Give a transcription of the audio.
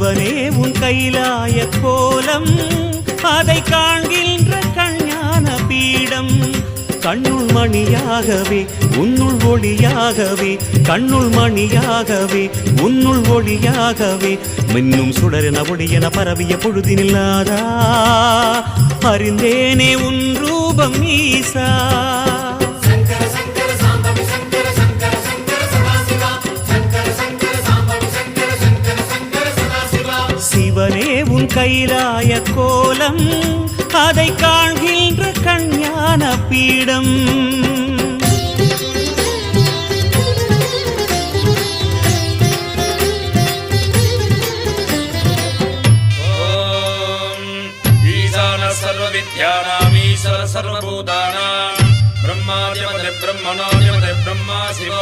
சிவனே உன் கைலாய கோலம் அதை காண்கின்ற கண்ணான பீடம். கண்ணுள் மணியாகவே உன்னுள் ஒளியாகவே கண்ணுள் மணியாகவே உன்னுள் ஒளியாகவே. மின்னும் சுடரென ஒளியென பரவிய பொழுதினில்லாதா? அறிந்தேனே உன் ரூபம் ஈசா. சிவனே உன் கைலாய கோலம் அதை காண்கின்ற கண்ஞான பீடம். சர்வவித்யானாமீஸ்வர சர்வபூதானாம். பிரம்மாதிபதி பிரம்மணோதிபதி பிரம்மா சிவ